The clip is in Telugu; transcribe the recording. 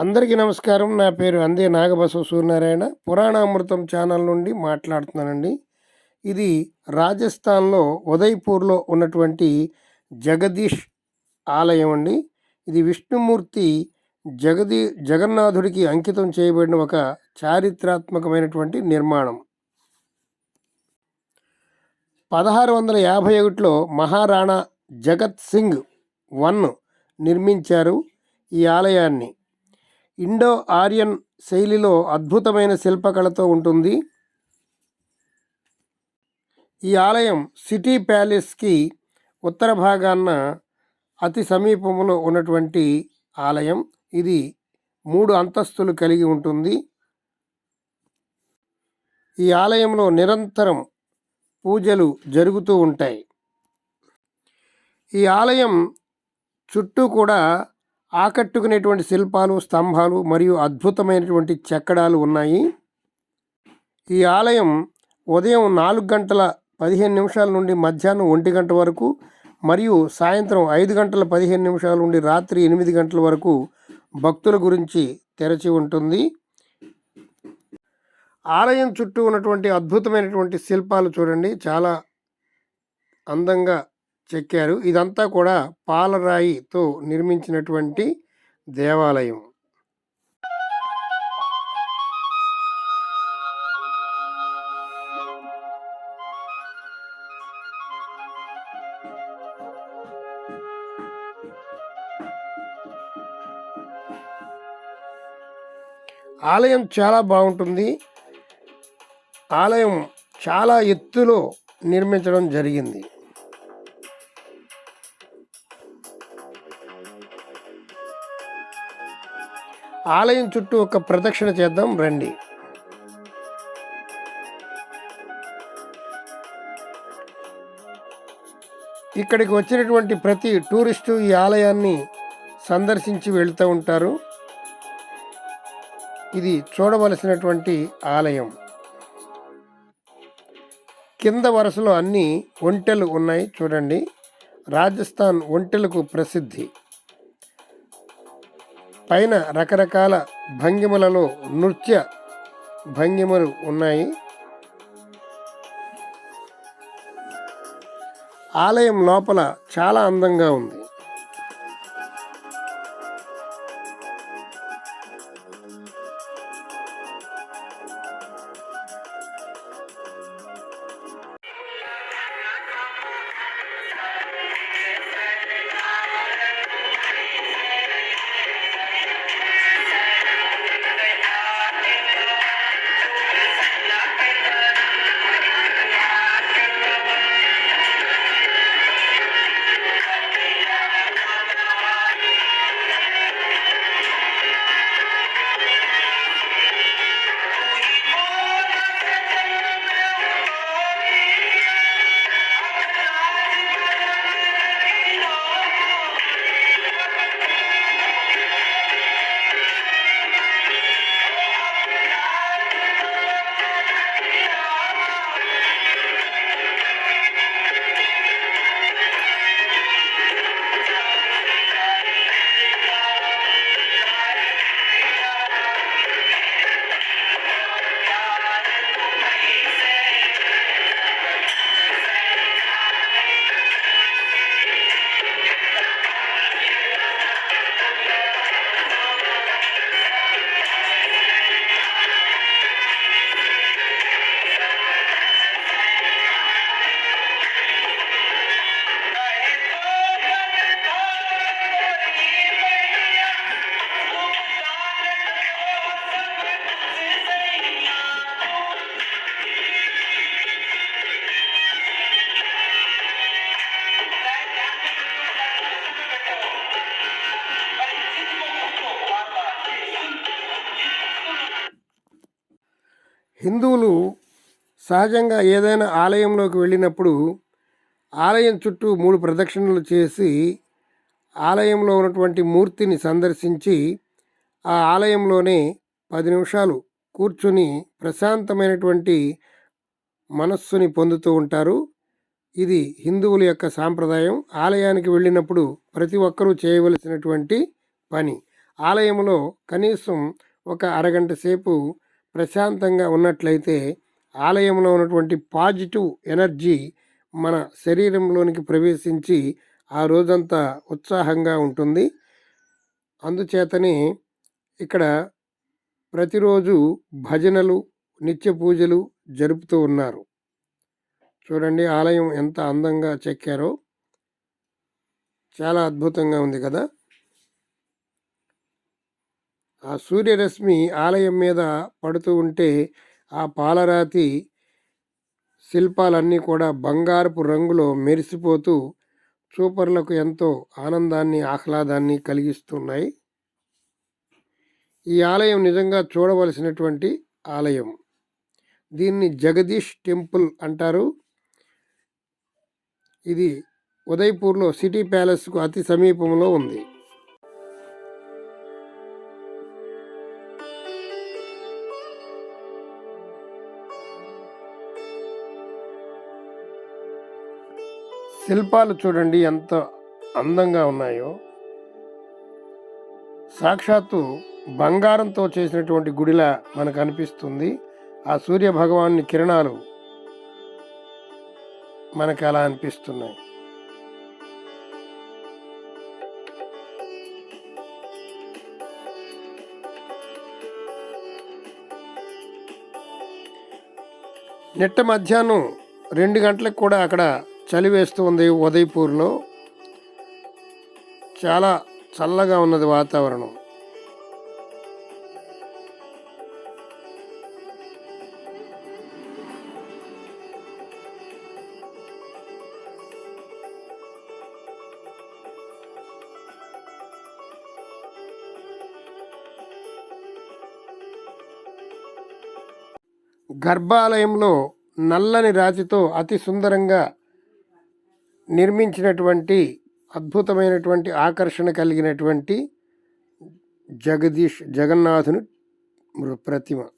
అందరికీ నమస్కారం. నా పేరు అందే నాగబసవ సూర్యనారాయణ. పురాణామృతం ఛానల్ నుండి మాట్లాడుతున్నానండి. ఇది రాజస్థాన్లో ఉదయ్పూర్లో ఉన్నటువంటి జగదీష్ ఆలయం అండి. ఇది విష్ణుమూర్తి జగదీ జగన్నాథుడికి అంకితం చేయబడిన ఒక చారిత్రాత్మకమైనటువంటి నిర్మాణం. పదహారు వందల యాభై ఒకటిలో మహారాణా జగత్ సింగ్ వన్ నిర్మించారు ఈ ఆలయాన్ని. ఇండో ఆర్యన్ శైలిలో అద్భుతమైన శిల్పకళతో ఉంటుంది. ఈ ఆలయం సిటీ ప్యాలెస్కి ఉత్తర భాగాన అతి సమీపంలో ఉన్నటువంటి ఆలయం. ఇది మూడు అంతస్తులు కలిగి ఉంటుంది. ఈ ఆలయంలో నిరంతరం పూజలు జరుగుతూ ఉంటాయి. ఈ ఆలయం చుట్టూ కూడా ఆకట్టుకునేటువంటి శిల్పాలు స్తంభాలు మరియు అద్భుతమైనటువంటి చెక్కడాలు ఉన్నాయి. ఈ ఆలయం ఉదయం నాలుగు గంటల పదిహేను నిమిషాల నుండి మధ్యాహ్నం ఒంటి గంట వరకు మరియు సాయంత్రం ఐదు గంటల పదిహేను నిమిషాల నుండి రాత్రి ఎనిమిది గంటల వరకు భక్తుల గురించి తెరచి ఉంటుంది. ఆలయం చుట్టూ ఉన్నటువంటి అద్భుతమైనటువంటి శిల్పాలు చూడండి. చాలా అందంగా చెక్కారు. ఇదంతా కూడా పాలరాయితో నిర్మించినటువంటి దేవాలయం. ఆలయం చాలా బాగుంటుంది. ఆలయం చాలా ఎత్తులో నిర్మించడం జరిగింది. ఆలయం చుట్టూ ఒక ప్రదక్షిణ చేద్దాం రండి. ఇక్కడికి వచ్చినటువంటి ప్రతి టూరిస్టు ఈ ఆలయాన్ని సందర్శించి వెళ్తూ ఉంటారు. ఇది చూడవలసినటువంటి ఆలయం. కింద వరుసలో అన్ని ఒంటెలు ఉన్నాయి చూడండి. రాజస్థాన్ ఒంటెలకు ప్రసిద్ధి. పైన రకరకాల భంగిమలలో నృత్య భంగిమలు ఉన్నాయి. ఆలయం లోపల చాలా అందంగా ఉంది. హిందువులు సహజంగా ఏదైనా ఆలయంలోకి వెళ్ళినప్పుడు ఆలయం చుట్టూ మూడు ప్రదక్షిణలు చేసి ఆలయంలో ఉన్నటువంటి మూర్తిని సందర్శించి ఆ ఆలయంలోనే పది నిమిషాలు కూర్చుని ప్రశాంతమైనటువంటి మనస్సుని పొందుతూ ఉంటారు. ఇది హిందువుల యొక్క సాంప్రదాయం. ఆలయానికి వెళ్ళినప్పుడు ప్రతి ఒక్కరూ చేయవలసినటువంటి పని. ఆలయంలో కనీసం ఒక అరగంట సేపు ప్రశాంతంగా ఉన్నట్లయితే ఆలయంలో ఉన్నటువంటి పాజిటివ్ ఎనర్జీ మన శరీరంలోనికి ప్రవేశించి ఆ రోజంతా ఉత్సాహంగా ఉంటుంది. అందుచేతనే ఇక్కడ ప్రతిరోజు భజనలు నిత్య పూజలు జరుపుతూ ఉన్నారు. చూడండి ఆలయం ఎంత అందంగా చెక్కారో. చాలా అద్భుతంగా ఉంది కదా. ఆ సూర్యరశ్మి ఆలయం మీద పడుతూ ఉంటే ఆ పాలరాతి శిల్పాలన్నీ కూడా బంగారపు రంగులో మెరిసిపోతూ చూపర్లకు ఎంతో ఆనందాన్ని ఆహ్లాదాన్ని కలిగిస్తున్నాయి. ఈ ఆలయం నిజంగా చూడవలసినటువంటి ఆలయం. దీన్ని జగదీష్ టెంపుల్ అంటారు. ఇది ఉదయ్పూర్లో సిటీ ప్యాలెస్కు అతి సమీపంలో ఉంది. శిల్పాలు చూడండి ఎంత అందంగా ఉన్నాయో. సాక్షాత్తు బంగారంతో చేసినటువంటి గుడిలా మనకు అనిపిస్తుంది. ఆ సూర్య భగవాన్ని కిరణాలు మనకు అలా అనిపిస్తున్నాయి. నిట్ట మధ్యాహ్నం రెండు గంటలకు కూడా అక్కడ చలి వేస్తూ ఉంది ఉదయపూర్లో. చాలా చల్లగా ఉన్నది వాతావరణం. గర్భాలయంలో నల్లని రాతితో అతి సుందరంగా నిర్మించినటువంటి అద్భుతమైనటువంటి ఆకర్షణ కలిగినటువంటి జగదీష్ జగన్నాథుని ప్రతిమ.